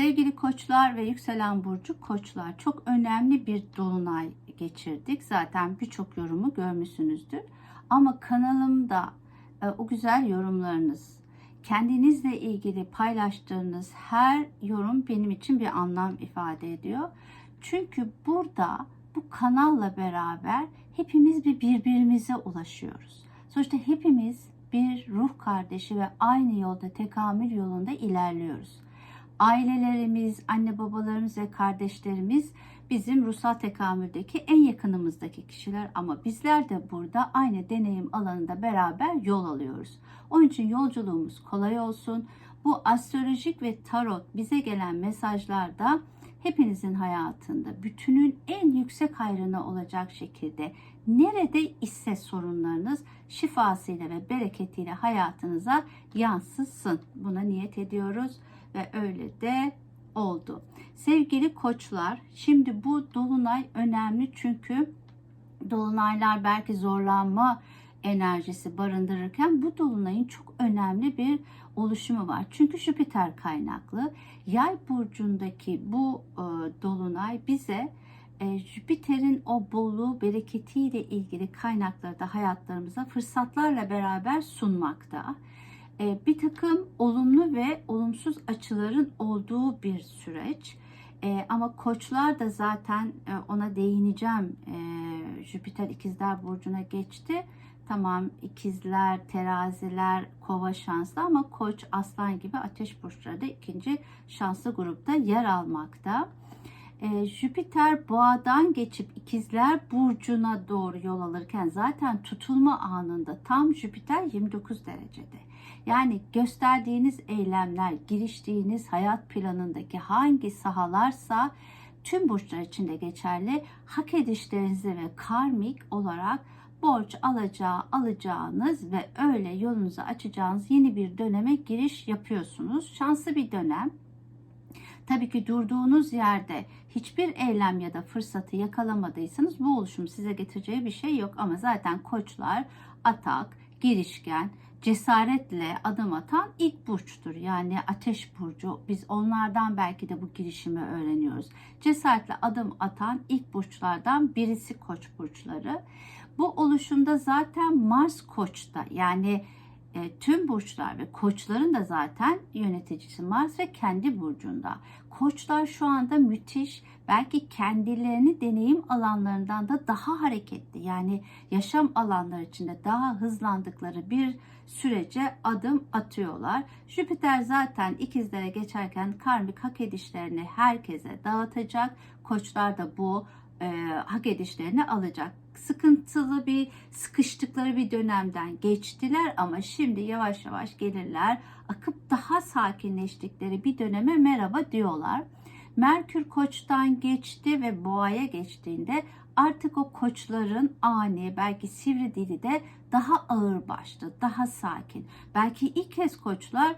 Sevgili koçlar ve yükselen burcu koçlar çok önemli bir dolunay geçirdik. Zaten birçok yorumu görmüşsünüzdür. Ama kanalımda e, o güzel yorumlarınız, kendinizle ilgili paylaştığınız her yorum benim için bir anlam ifade ediyor. Çünkü burada bu kanalla beraber hepimiz bir birbirimize ulaşıyoruz. Sonuçta hepimiz bir ruh kardeşi ve aynı yolda tekamül yolunda ilerliyoruz. Ailelerimiz, anne babalarımız ve kardeşlerimiz bizim ruhsal tekamüldeki en yakınımızdaki kişiler ama bizler de burada aynı deneyim alanında beraber yol alıyoruz. Onun için yolculuğumuz kolay olsun. Bu astrolojik ve tarot bize gelen mesajlarda hepinizin hayatında bütünün en yüksek hayrına olacak şekilde nerede ise sorunlarınız şifasıyla ve bereketiyle hayatınıza yansısın. Buna niyet ediyoruz ve öyle de oldu. Sevgili koçlar, şimdi bu dolunay önemli çünkü dolunaylar belki zorlanma enerjisi barındırırken bu dolunayın çok önemli bir oluşumu var. Çünkü Jüpiter kaynaklı. Yay burcundaki bu e, dolunay bize e, Jüpiter'in o bolluğu, bereketiyle ilgili kaynakları da hayatlarımıza fırsatlarla beraber sunmakta. E, bir takım olumlu ve olumsuz açıların olduğu bir süreç. E, ama koçlar da zaten e, ona değineceğim. E, Jüpiter ikizler burcuna geçti. Tamam ikizler, teraziler, kova şanslı ama koç, aslan gibi ateş burçları da ikinci şanslı grupta yer almakta. Ee, Jüpiter boğadan geçip ikizler burcuna doğru yol alırken zaten tutulma anında tam Jüpiter 29 derecede. Yani gösterdiğiniz eylemler, giriştiğiniz hayat planındaki hangi sahalarsa tüm burçlar için de geçerli. Hak edişlerinizi ve karmik olarak borç alacağı alacağınız ve öyle yolunuzu açacağınız yeni bir döneme giriş yapıyorsunuz. Şanslı bir dönem. Tabii ki durduğunuz yerde hiçbir eylem ya da fırsatı yakalamadıysanız bu oluşum size getireceği bir şey yok ama zaten koçlar atak, girişken, cesaretle adım atan ilk burçtur. Yani ateş burcu. Biz onlardan belki de bu girişimi öğreniyoruz. Cesaretle adım atan ilk burçlardan birisi koç burçları. Bu oluşumda zaten Mars koçta yani e, tüm burçlar ve koçların da zaten yöneticisi Mars ve kendi burcunda. Koçlar şu anda müthiş belki kendilerini deneyim alanlarından da daha hareketli yani yaşam alanları içinde daha hızlandıkları bir sürece adım atıyorlar. Jüpiter zaten ikizlere geçerken karmik hak edişlerini herkese dağıtacak. Koçlar da bu e, hak edişlerini alacak. Sıkıntılı bir sıkıştıkları bir dönemden geçtiler ama şimdi yavaş yavaş gelirler. Akıp daha sakinleştikleri bir döneme merhaba diyorlar. Merkür koçtan geçti ve boğaya geçtiğinde artık o koçların ani belki sivri dili de daha ağır başlı, daha sakin. Belki ilk kez koçlar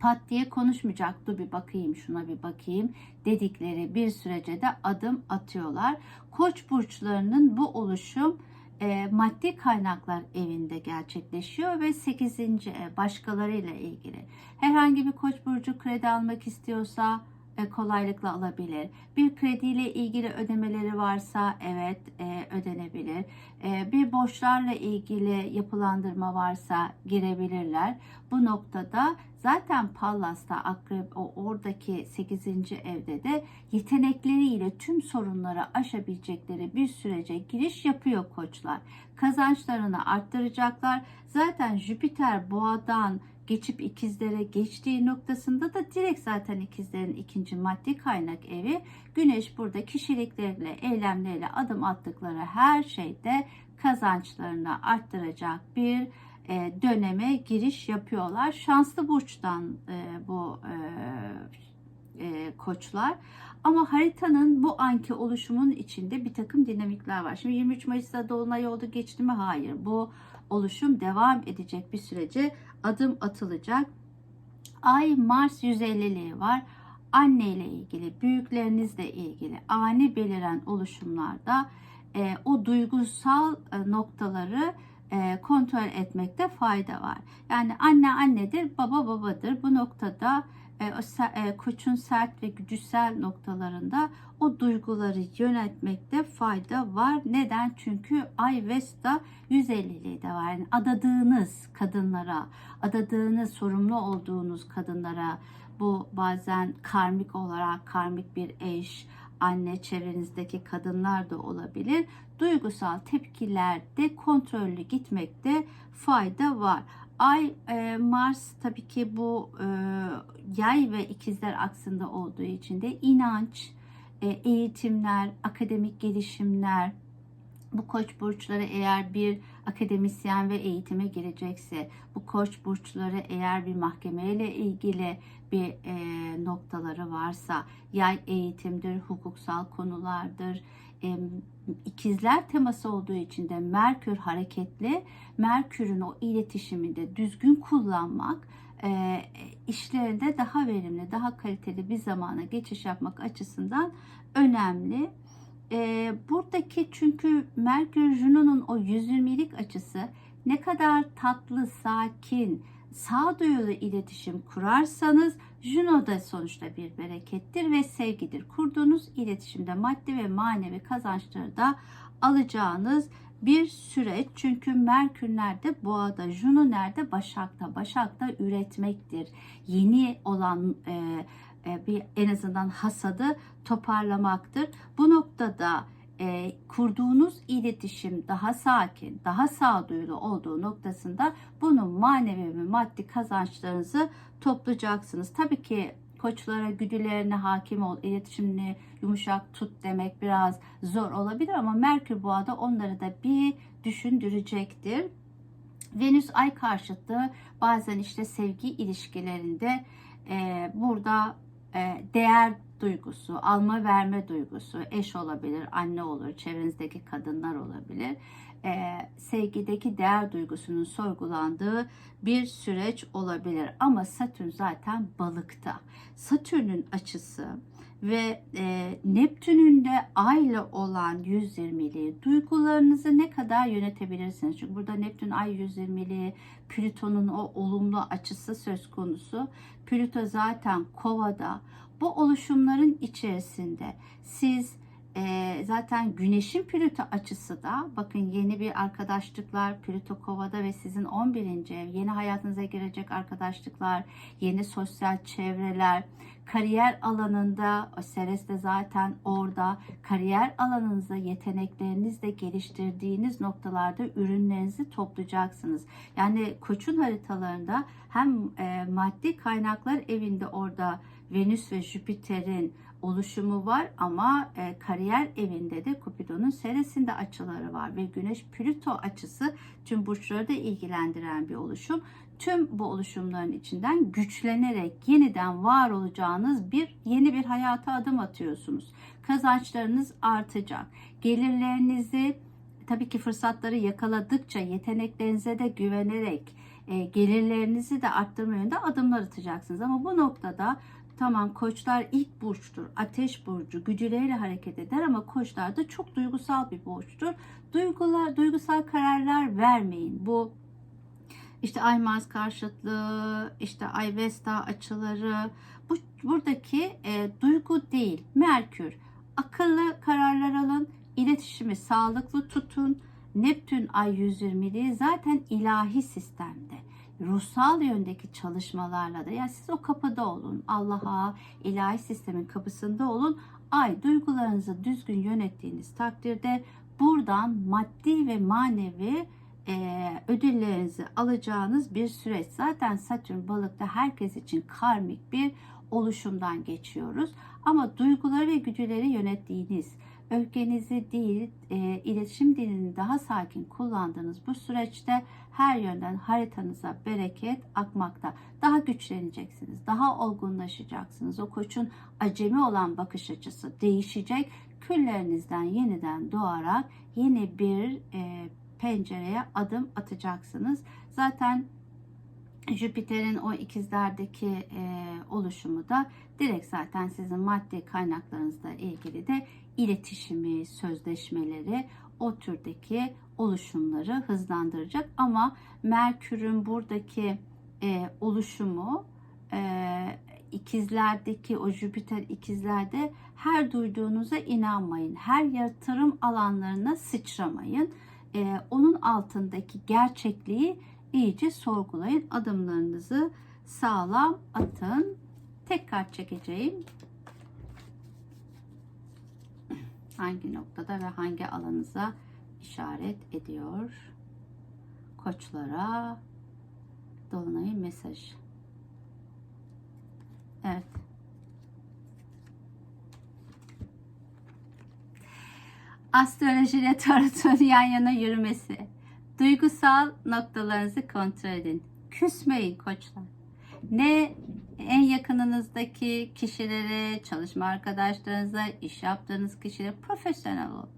pat diye konuşmayacak. Dur bir bakayım şuna bir bakayım dedikleri bir sürece de adım atıyorlar. Koç burçlarının bu oluşum e, maddi kaynaklar evinde gerçekleşiyor ve 8. ev başkalarıyla ilgili. Herhangi bir koç burcu kredi almak istiyorsa kolaylıkla alabilir. Bir krediyle ilgili ödemeleri varsa evet e, ödenebilir. E, bir borçlarla ilgili yapılandırma varsa girebilirler. Bu noktada zaten Pallas'ta akrep o oradaki 8. evde de yetenekleriyle tüm sorunları aşabilecekleri bir sürece giriş yapıyor koçlar. Kazançlarını arttıracaklar. Zaten Jüpiter boğadan geçip ikizlere geçtiği noktasında da direkt zaten ikizlerin ikinci maddi kaynak evi. Güneş burada kişilikleriyle, eylemleriyle adım attıkları her şeyde kazançlarını arttıracak bir e, döneme giriş yapıyorlar. Şanslı burçtan e, bu e, koçlar. Ama haritanın bu anki oluşumun içinde bir takım dinamikler var. Şimdi 23 Mayıs'ta Dolunay oldu geçti mi? Hayır. Bu oluşum devam edecek bir sürece adım atılacak. Ay Mars 150'liği var. Anne ile ilgili, büyüklerinizle ilgili ani beliren oluşumlarda e, o duygusal e, noktaları e, kontrol etmekte fayda var. Yani anne annedir, baba babadır. Bu noktada o se- e, koçun sert ve güdüsel noktalarında o duyguları yönetmekte fayda var. Neden? Çünkü Ay Vesta 150'liği de var. Yani adadığınız kadınlara, adadığınız, sorumlu olduğunuz kadınlara bu bazen karmik olarak karmik bir eş, anne çevrenizdeki kadınlar da olabilir. Duygusal tepkilerde kontrollü gitmekte fayda var. Ay e, Mars tabii ki bu e, yay ve ikizler aksında olduğu için de inanç, e, eğitimler, akademik gelişimler, bu koç burçları eğer bir akademisyen ve eğitime girecekse, bu koç burçları eğer bir mahkemeyle ilgili bir e, noktaları varsa, yay eğitimdir, hukuksal konulardır, ikizler teması olduğu için de Merkür hareketli, Merkür'ün o iletişiminde düzgün kullanmak, e, işlerinde daha verimli, daha kaliteli bir zamana geçiş yapmak açısından önemli. E, buradaki çünkü Merkür Juno'nun o 120'lik açısı ne kadar tatlı, sakin, sağduyulu iletişim kurarsanız Juno da sonuçta bir berekettir ve sevgidir. Kurduğunuz iletişimde maddi ve manevi kazançları da alacağınız bir süreç. Çünkü Merkür nerede? Boğada. Juno nerede? Başak'ta. Başak'ta üretmektir. Yeni olan e, e, bir en azından hasadı toparlamaktır. Bu noktada e, kurduğunuz iletişim daha sakin, daha sağduyulu olduğu noktasında bunun manevi ve maddi kazançlarınızı toplayacaksınız. Tabii ki koçlara güdülerine hakim ol, iletişimini yumuşak tut demek biraz zor olabilir ama Merkür Boğa'da onları da bir düşündürecektir. Venüs ay karşıtı bazen işte sevgi ilişkilerinde e, burada e, değer duygusu, alma verme duygusu, eş olabilir, anne olur, çevrenizdeki kadınlar olabilir. E, sevgideki değer duygusunun sorgulandığı bir süreç olabilir. Ama Satürn zaten balıkta. Satürn'ün açısı ve e, Neptün'ün de ayla olan 120'liği duygularınızı ne kadar yönetebilirsiniz? Çünkü burada Neptün ay 120'liği, Plüton'un o olumlu açısı söz konusu. Plüto zaten kovada. Bu oluşumların içerisinde siz e, zaten Güneş'in Plüto açısı da bakın yeni bir arkadaşlıklar Plüto Kova'da ve sizin 11. ev yeni hayatınıza girecek arkadaşlıklar, yeni sosyal çevreler, kariyer alanında o Ceres de zaten orada kariyer alanınızda yeteneklerinizle geliştirdiğiniz noktalarda ürünlerinizi toplayacaksınız. Yani koçun haritalarında hem e, maddi kaynaklar evinde orada Venüs ve Jüpiter'in oluşumu var ama e, kariyer evinde de Kupidon'un seresinde açıları var ve Güneş Plüto açısı tüm burçları da ilgilendiren bir oluşum. Tüm bu oluşumların içinden güçlenerek yeniden var olacağınız bir yeni bir hayata adım atıyorsunuz. Kazançlarınız artacak. Gelirlerinizi tabii ki fırsatları yakaladıkça yeteneklerinize de güvenerek e, gelirlerinizi de arttırma yönünde adımlar atacaksınız. Ama bu noktada Tamam koçlar ilk burçtur. Ateş burcu güdüleriyle hareket eder ama koçlar da çok duygusal bir burçtur. Duygular, duygusal kararlar vermeyin. Bu işte Ay Mars karşıtlığı, işte Ay Vesta açıları, bu buradaki e, duygu değil, Merkür. Akıllı kararlar alın, iletişimi sağlıklı tutun. Neptün Ay 120'liği zaten ilahi sistemde ruhsal yöndeki çalışmalarla da yani siz o kapıda olun. Allah'a, ilahi sistemin kapısında olun. Ay duygularınızı düzgün yönettiğiniz takdirde buradan maddi ve manevi e, ödüllerinizi alacağınız bir süreç. Zaten Satürn balıkta herkes için karmik bir oluşumdan geçiyoruz. Ama duyguları ve güdüleri yönettiğiniz, öfkenizi değil, e, iletişim dilini daha sakin kullandığınız bu süreçte her yönden haritanıza bereket akmakta. Daha güçleneceksiniz, daha olgunlaşacaksınız. O koçun acemi olan bakış açısı değişecek. Küllerinizden yeniden doğarak yeni bir e, pencereye adım atacaksınız. Zaten Jüpiter'in o ikizlerdeki e, oluşumu da direkt zaten sizin maddi kaynaklarınızla ilgili de iletişimi, sözleşmeleri, o türdeki oluşumları hızlandıracak. Ama Merkür'ün buradaki e, oluşumu e, ikizlerdeki o Jüpiter ikizlerde her duyduğunuza inanmayın. Her yatırım alanlarına sıçramayın. Ee, onun altındaki gerçekliği iyice sorgulayın. Adımlarınızı sağlam atın. Tek kart çekeceğim. Hangi noktada ve hangi alanınıza işaret ediyor? Koçlara Dolunay'ın mesajı. Evet. Astroloji ile tarotun yan yana yürümesi. Duygusal noktalarınızı kontrol edin. Küsmeyin koçlar. Ne en yakınınızdaki kişilere, çalışma arkadaşlarınıza, iş yaptığınız kişilere profesyonel olun.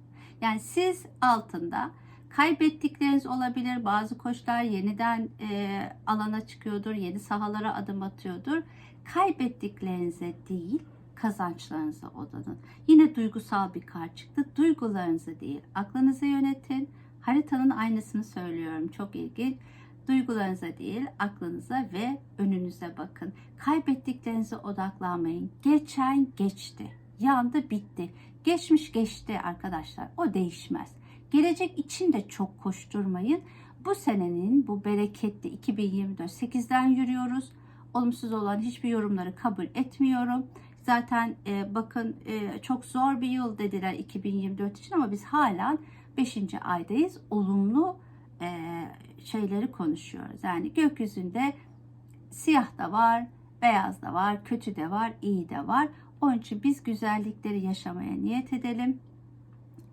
Yani siz altında kaybettikleriniz olabilir. Bazı koçlar yeniden e, alana çıkıyordur, yeni sahalara adım atıyordur. Kaybettiklerinize değil, kazançlarınıza odaklanın. Yine duygusal bir kart çıktı. Duygularınızı değil, aklınızı yönetin. Haritanın aynısını söylüyorum. Çok ilginç. Duygularınıza değil, aklınıza ve önünüze bakın. Kaybettiklerinize odaklanmayın. Geçen geçti. Yandı bitti. Geçmiş geçti arkadaşlar. O değişmez. Gelecek için de çok koşturmayın. Bu senenin bu bereketli 2024 8'den yürüyoruz. Olumsuz olan hiçbir yorumları kabul etmiyorum. Zaten e, bakın e, çok zor bir yıl dediler 2024 için ama biz hala 5. aydayız. Olumlu e, şeyleri konuşuyoruz. Yani gökyüzünde siyah da var, beyaz da var, kötü de var, iyi de var. Onun için biz güzellikleri yaşamaya niyet edelim.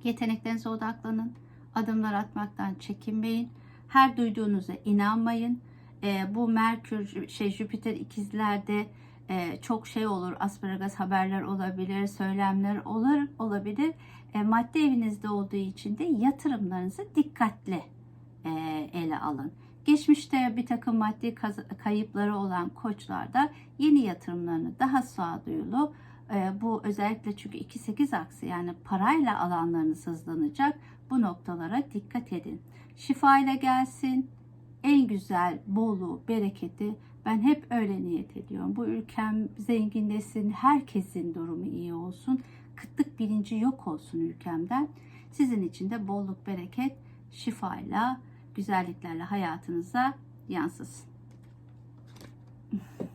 Yeteneklerinize odaklanın. Adımlar atmaktan çekinmeyin. Her duyduğunuza inanmayın. E, bu Merkür, şey Jüpiter ikizlerde e, çok şey olur. Asparagas haberler olabilir, söylemler olur olabilir. E, madde evinizde olduğu için de yatırımlarınızı dikkatli ele alın. Geçmişte bir takım maddi kayıpları olan koçlarda yeni yatırımlarını daha sağduyulu e, bu özellikle çünkü 2-8 aksi yani parayla alanlarınız hızlanacak bu noktalara dikkat edin. Şifa ile gelsin en güzel bolluğu, bereketi ben hep öyle niyet ediyorum. Bu ülkem zenginleşsin, herkesin durumu iyi olsun. Kıtlık bilinci yok olsun ülkemden. Sizin için de bolluk, bereket, şifayla, güzelliklerle hayatınıza yansısın.